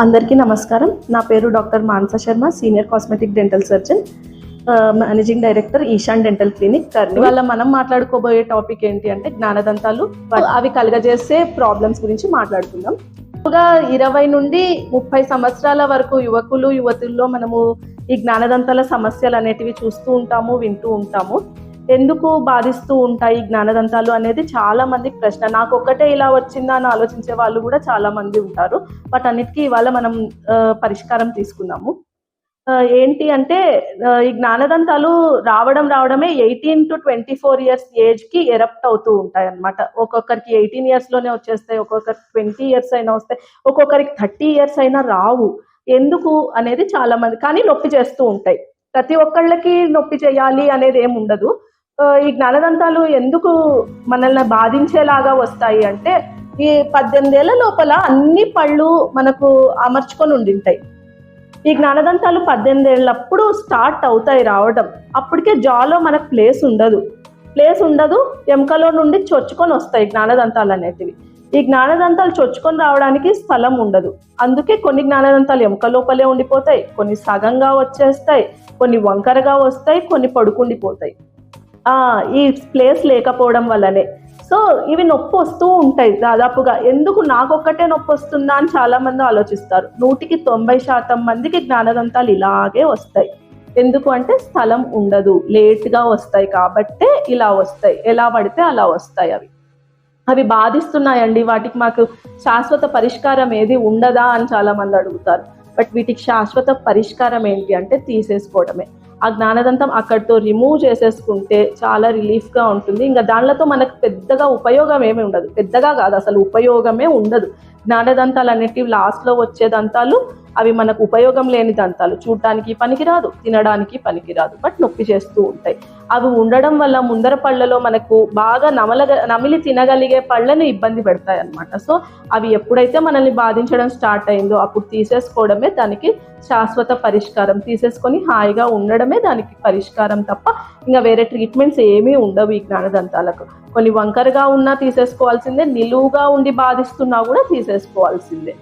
అందరికీ నమస్కారం. నా పేరు doctor Manasa Sharma senior cosmetic dental surgeon. Managing director Eshan dental clinic Kurnool. ఇవాళ మనం మాట్లాడుకోబోయే టాపిక్ ఏంటి అంటే జ్ఞానదంతాలు. అవి కలగజేసే ప్రాబ్లమ్స్ గురించి మాట్లాడుకుందాం. ఎక్కువగా ఇరవై నుండి ముప్పై సంవత్సరాల వరకు యువకులు యువతుల్లో మనము ఈ జ్ఞానదంతాల సమస్యలు అనేటివి చూస్తూ ఉంటాము వింటూ ఉంటాము. ఎందుకు బాధిస్తూ ఉంటాయి జ్ఞానదంతాలు అనేది చాలా మందికి ప్రశ్న. నాకు ఒక్కటే ఇలా వచ్చిందా అని ఆలోచించే వాళ్ళు కూడా చాలా మంది ఉంటారు. బట్ అన్నిటికీ ఇవాళ మనం పరిష్కారం తీసుకుందాము. ఏంటి అంటే ఈ జ్ఞానదంతాలు రావడం రావడమే eighteen to twenty four years ఏజ్కి ఎరప్ట్ అవుతూ ఉంటాయి అన్నమాట. ఒక్కొక్కరికి ఎయిటీన్ ఇయర్స్లోనే వచ్చేస్తాయి ఒక్కొక్కరికి ట్వంటీ ఇయర్స్ అయినా వస్తాయి ఒక్కొక్కరికి థర్టీ ఇయర్స్ అయినా రావు. ఎందుకు అనేది చాలా మంది కానీ నొప్పి చేస్తూ ఉంటాయి. ప్రతి ఒక్కళ్ళకి నొప్పి చేయాలి అనేది ఏమి ఉండదు. ఈ జ్ఞానదంతాలు ఎందుకు మనల్ని బాధించేలాగా వస్తాయి అంటే ఈ పద్దెనిమిదేళ్ళ లోపల అన్ని పళ్ళు మనకు అమర్చుకొని ఉండింటాయి. ఈ జ్ఞానదంతాలు పద్దెనిమిది ఏళ్ళప్పుడు స్టార్ట్ అవుతాయి రావడం. అప్పటికే జాలో మనకు ప్లేస్ ఉండదు. ప్లేస్ ఉండదు ఎముకలో నుండి చొచ్చుకొని వస్తాయి జ్ఞానదంతాలు అనేటివి. ఈ జ్ఞానదంతాలు చొచ్చుకొని రావడానికి స్థలం ఉండదు. అందుకే కొన్ని జ్ఞానదంతాలు ఎముక లోపలే ఉండిపోతాయి కొన్ని సగంగా వచ్చేస్తాయి కొన్ని వంకరగా వస్తాయి కొన్ని పడుకుండిపోతాయి. ఈ ప్లేస్ లేకపోవడం వల్లనే. సో ఇవి నొప్పి వస్తూ ఉంటాయి దాదాపుగా. ఎందుకు నాకొక్కటే నొప్పి వస్తుందా అని చాలా మంది ఆలోచిస్తారు. నూటికి తొంభై శాతం మందికి జ్ఞానదంతాలు ఇలాగే వస్తాయి. ఎందుకు అంటే స్థలం ఉండదు. లేట్గా వస్తాయి కాబట్టే ఇలా వస్తాయి. ఎలా పడితే అలా వస్తాయి అవి. అవి బాధిస్తున్నాయండి. వాటికి మాకు శాశ్వత పరిష్కారం ఏది ఉండదా అని చాలా మంది అడుగుతారు. బట్ వీటికి శాశ్వత పరిష్కారం ఏంటి అంటే తీసేసుకోవడమే. ఆ జ్ఞానదంతం అక్కడితో రిమూవ్ చేసేసుకుంటే చాలా రిలీఫ్గా ఉంటుంది. ఇంకా దానిలతో మనకు పెద్దగా ఉపయోగం ఏమి ఉండదు. పెద్దగా కాదు అసలు ఉపయోగమే ఉండదు. జ్ఞానదంతాలు అనేటివి లాస్ట్లో వచ్చే దంతాలు అవి మనకు ఉపయోగం లేని దంతాలు. చూడటానికి పనికిరాదు తినడానికి పనికిరాదు బట్ నొప్పి చేస్తూ ఉంటాయి. అవి ఉండడం వల్ల ముందర పళ్ళలో మనకు బాగా నమలగ నమిలి తినగలిగే పళ్ళను ఇబ్బంది పెడతాయి అన్నమాట సో అవి ఎప్పుడైతే మనల్ని బాధించడం స్టార్ట్ అయిందో అప్పుడు తీసేసుకోవడమే దానికి శాశ్వత పరిష్కారం. తీసేసుకొని హాయిగా ఉండడమే దానికి పరిష్కారం తప్ప ఇంకా వేరే ట్రీట్మెంట్స్ ఏమీ ఉండవు ఈ జ్ఞానదంతాలకు. కొన్ని వంకరగా ఉన్నా తీసేసుకోవాల్సిందే నిలువుగా ఉండి బాధిస్తున్నా కూడా తీసేసుకోవాల్సిందే.